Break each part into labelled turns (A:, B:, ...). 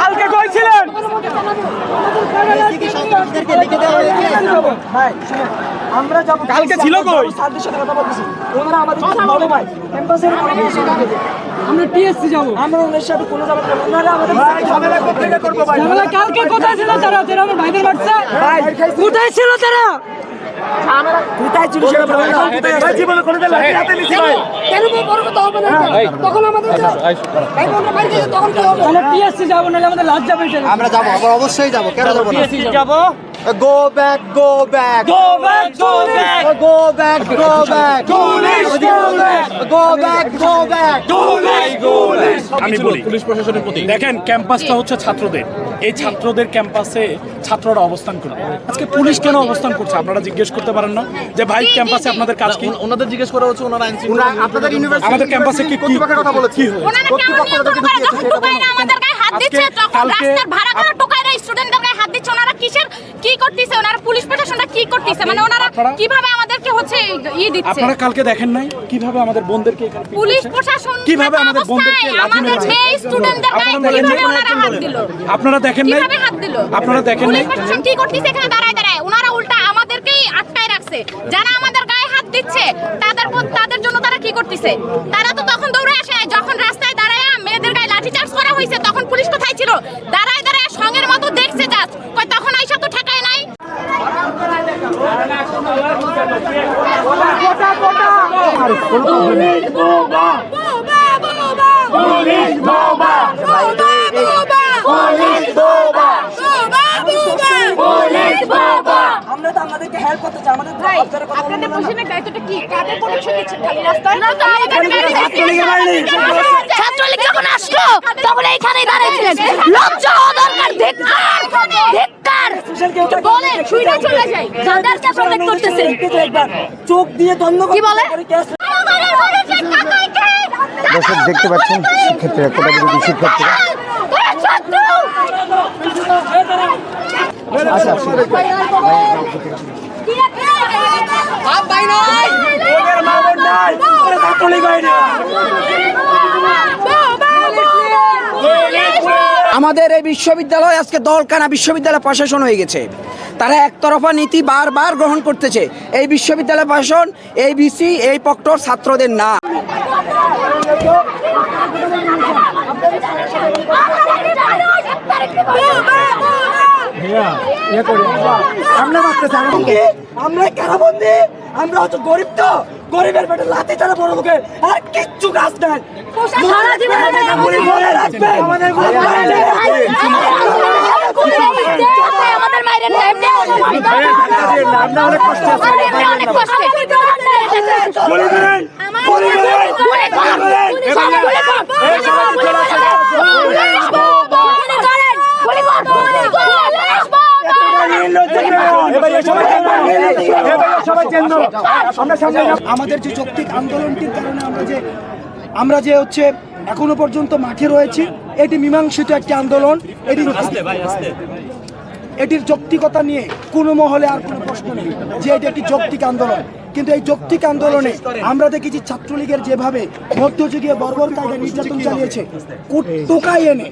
A: কালকে কই ছিলেন
B: ভাই, শুনুন, আমরা যাব
A: কালকে ছিল কই?
B: সাথে কথা বলতেছি ওনারা আমাদের বড় ভাই। ক্যাম্পাসের।
C: আমরা টিএসসি যাব।
B: আমরা ওনার সাথে কোনো যাব না। ওনারা আমাদের
A: ঝামেলা কোথেকে করব ভাই?
C: ঝামেলা কালকে কোথায় ছিল তারা? যারা আমার ভাইদের মারছে
B: ভাই,
C: কোথায় ছিল তারা?
B: কোথায় ছিল সেটা বলো না।
A: ভাই জীবনে কোনোদিন লাঠি হাতে নিছি ভাই।
C: কেন? বড় কথা হবে না? তখন আমাদের ভাই বোনরা বাড়ি গেছে তখন কি হবে। আমরা টিএসসি যাব নাহলে আমাদের লাজ যাবে।
D: আমরা যাব আমরা অবশ্যই যাব কেন যাব না?
A: যাব।
D: Go go back
A: go back go back
D: go back go back
A: Police, go back!
D: Go back go back
E: আমি বলি পুলিশ প্রশাসনের প্রতি। দেখেন ক্যাম্পাসটা হচ্ছে ছাত্রদের। এই ছাত্রদের ক্যাম্পাসে ছাত্ররা অবস্থান করবে। আজকে পুলিশ কেন অবস্থান করছে? আপনারা জিজ্ঞেস করতে পারেন না? যে ভাই ক্যাম্পাসে আপনাদের কাজ কি?
D: ওনাদের জিজ্ঞেস করা হচ্ছে ওনারা আইন শৃঙ্খলা আপনাদের ইউনিভার্সিটি
E: আমাদের ক্যাম্পাসে কি
D: কথা বলেছি?
E: কি হয়েছে?
F: ওনারা কেমন নিয়ন্ত্রণ করে যখন টোকাই না আমাদের গায়ে হাত দিচ্ছে তখন
E: কালকে-
F: রাস্তার ভাড়া করা টোকাই না স্টুডেন্টদের গায়ে হাত দিচ্ছে ওনারা কিসের কি করতেছে? ওনারা পুলিশ প্রশাসনটা কি করতেছে? মানে ওনারা কীভাবে আমাদেরকে হচ্ছে ই দিচ্ছে?
E: আপনারা কালকে দেখেন নাই? কীভাবে আমাদের বোনদেরকে এখানে
F: পুলিশ প্রশাসন
E: কীভাবে আমাদের লাথি
F: আমাদের
E: মেরেছে?
F: স্টুডেন্টদের গায়ে কীভাবে ওনারা হাত দিল?
E: আপনারা দেখেন নাই?
F: কীভাবে হাত দিল?
E: আপনারা দেখেন নাই?
F: পুলিশ প্রশাসন কি করতেছে এখানে? দাঁড়ায় দাঁড়ায়। ওনারা উল্টা আমাদেরকেই আটকায় রাখছে। যারা আমাদের গায়ে হাত দিচ্ছে তাদের তাদের জন্য তারা কি করতেছে? তারা তো তখন দৌড়ে আসে। যখন রাস্তায় দাঁড়ায় মেয়েদের গায়ে লাঠি চার্জ করা হয়েছে তখন পুলিশ কোথায় ছিল? দাঁড়ায় দাঁড়ায় সঙ্গের মতো দেখছে জাস্ট তখন আইসা তো ঠেকায় নাই বোবা, বোবা, বোবা। বোবা, বোবা। বোবা, বোবা।
B: আমরা তো আমাদেরকে হেল্প করতে চাই আমাদের
F: ভাই,
B: বাচ্চারা কথা
F: আপনাদের প্রশাসনের দায়িত্বটা কি? কাদের protection দিচ্ছেন? খালি রাস্তায়?
G: ছাত্রলীগ যখন আসলো তখন এইখানেই দাঁড়িয়েছিলেন লজ্জা হওয়া দরকার ধিক্কার ধিক্কার
F: বলে, ছুঁড়ে চলে যায়।
G: যাদেরকে প্রোটেক্ট করতেছেন
B: দেখতে তো একবার চোখ দিয়ে ধন্যবাদ
G: কি বলে?
F: আমাদের বলেছে, কাকাই কে?
D: দর্শক দেখতে পাচ্ছেন শিক্ষার্থীরা শিক্ষার্থীরা।
A: ছাত্রলীগ ভাই না
B: আমাদের এই বিশ্ববিদ্যালয় আজকে দলকানা বিশ্ববিদ্যালয় প্রশাসন হয়ে গেছে। তারা একতরফা নীতি বারবার গ্রহণ করতেছে। এই বিশ্ববিদ্যালয় প্রশাসন এই বিসি এই পক্টর ছাত্রদের না। আমরা আমাকে আমরা কারাবন্দি আমরা হচ্ছে গরিব তো গরিবের পেটে লাথি চালা বড় লোকের আর কিচ্ছু কাজ নাই আমাদের মনে রাখবে আমাদের মনে যে যৌক্তিক আন্দোলনটির কারণে আমরা যে আমরা যে হচ্ছে এখনও পর্যন্ত মাঠে রয়েছি এটি মীমাংসিত একটি আন্দোলন এটি এটির যৌক্তিকতা নিয়ে কোনো মহলে আর কোনো প্রশ্ন নেই যে এটি একটি যৌক্তিক আন্দোলন কিন্তু এই যৌক্তিক আন্দোলনে আমরা দেখেছি ছাত্রলীগের যেভাবে মধ্যযুগীয় বর্বর কায়দা নির্যাতন চালিয়েছে। টোকাই এনে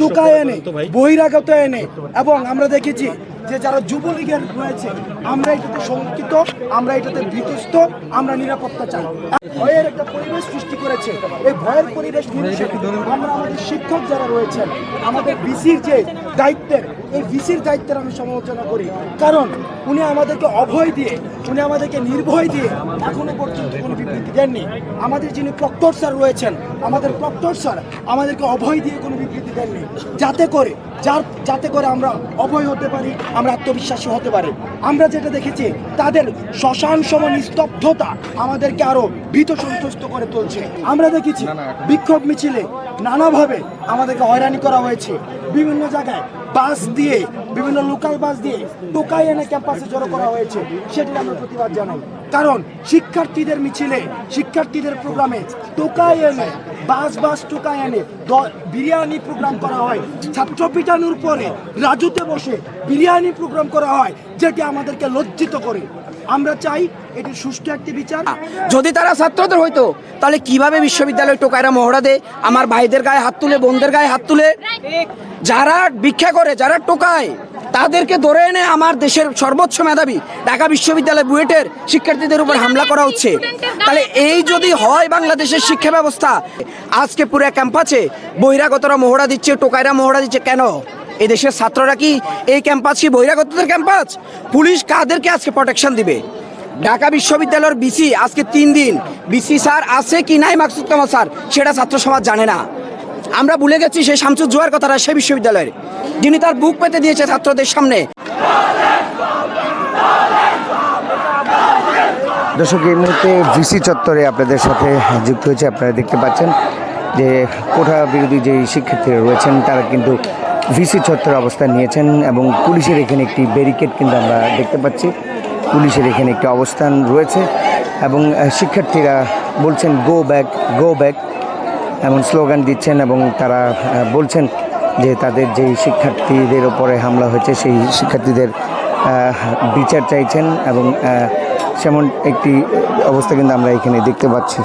B: টোকাই এনে, বহিরাগত এনে এবং আমরা দেখেছি যে যারা যুবলীগের রয়েছে, আমরা এটাতে শঙ্কিত, আমরা এটাতে ভীতস্ত আমরা নিরাপত্তা চাই। ভয়ের একটা পরিবেশ সৃষ্টি করেছে। এই ভয়ের পরিবেশ আমরা আমাদের শিক্ষক যারা রয়েছেন, আমাদের ভিসির যে দায়িত্বের এই ভিসির দায়িত্বের আমি সমালোচনা করি। কারণ উনি আমাদেরকে অভয় দিয়ে উনি আমাদেরকে নির্ভয় দিয়ে এখনও পর্যন্ত কোনো বিবৃতি দেননি। আমাদের যিনি প্রক্টর স্যার রয়েছেন আমাদের প্রক্টর স্যার আমাদেরকে অভয় দিয়ে কোনো বিবৃতি দেননি। যাতে করে যার যাতে করে আমরা অভয় হতে পারি আমরা আত্মবিশ্বাসী হতে পারি। আমরা যেটা দেখেছি তাদের শ্মশান সমান স্তব্ধতা আমাদেরকে আরও ভীত সন্ত্রস্ত করে তুলছে। আমরা দেখেছি বিক্ষোভ মিছিলে নানাভাবে আমাদেরকে হয়রানি করা হয়েছে। বিভিন্ন জায়গায় বাস দিয়ে, বিভিন্ন লোকাল বাস দিয়ে টোকাই এনে ক্যাম্পাসে জড়ো করা হয়েছে, সেটি আমরা প্রতিবাদ জানাই। কারণ শিক্ষার্থীদের মিছিলে, শিক্ষার্থীদের প্রোগ্রামে টোকাই এনে, বাস বাস টোকাই এনে বিরিয়ানি প্রোগ্রাম করা হয়। ছাত্র পিটানোর পরে রাজুতে বসে বিরিয়ানি প্রোগ্রাম করা হয়, যেটি আমাদেরকে লজ্জিত করে। আমরা চাই
C: যদি তারা ছাত্রদের হইতো, তাহলে কীভাবে বিশ্ববিদ্যালয় টোকায়রা মহড়া দেয়? আমার ভাইদের গায়ে হাত তুলে, বোনদের গায়ে হাত তুলে? যারা ভিক্ষা করে, যারা টোকায়, তাদেরকে ধরে এনে আমার দেশের সর্বোচ্চ মেধাবী ঢাকা বিশ্ববিদ্যালয় বুয়েটের শিক্ষার্থীদের উপর হামলা করা হচ্ছে। তাহলে এই যদি হয় বাংলাদেশের শিক্ষা ব্যবস্থা, আজকে পুরো ক্যাম্পাসে বহিরাগতরা মহড়া দিচ্ছে, টোকাইরা মহড়া দিচ্ছে, কেন? এই দেশের ছাত্ররা কি এই ক্যাম্পাস কি বহিরাগতদের ক্যাম্পাস? পুলিশ কাদেরকে আজকে প্রোটেকশন দিবে? ঢাকা বিশ্ববিদ্যালয়ের বিসি, আজকে তিন দিন। বিসি স্যার আছে কি নাই, মাকসুদ কামাল স্যার? সেটা ছাত্র সমাজ জানে না। আমরা ভুলে গেছি সেই শামসুর জোয়ার কথাটা সেই বিশ্ববিদ্যালয়ের। যিনি তার বুক পেতে দিয়েছে ছাত্রদের সামনে।
D: দর্শক, এই মুহূর্তে ভিসি চত্বরে আপনাদের সাথে যুক্ত হয়েছে। আপনারা দেখতে পাচ্ছেন যে কোঠা বিরোধী যে শিক্ষার্থীরা রয়েছেন, তারা কিন্তু ভিসি চত্বরে অবস্থান নিয়েছেন এবং পুলিশের এখানে একটি ব্যারিকেড কিন্তু আমরা দেখতে পাচ্ছি। পুলিশের এখানে একটি অবস্থান রয়েছে এবং শিক্ষার্থীরা বলছেন গো ব্যাক গো ব্যাক এমন স্লোগান দিচ্ছেন এবং তারা বলছেন যে তাদের যেই শিক্ষার্থীদের ওপরে হামলা হয়েছে, সেই শিক্ষার্থীদের বিচার চাইছেন এবং সেমন একটি অবস্থা কিন্তু আমরা এখানে দেখতে পাচ্ছি।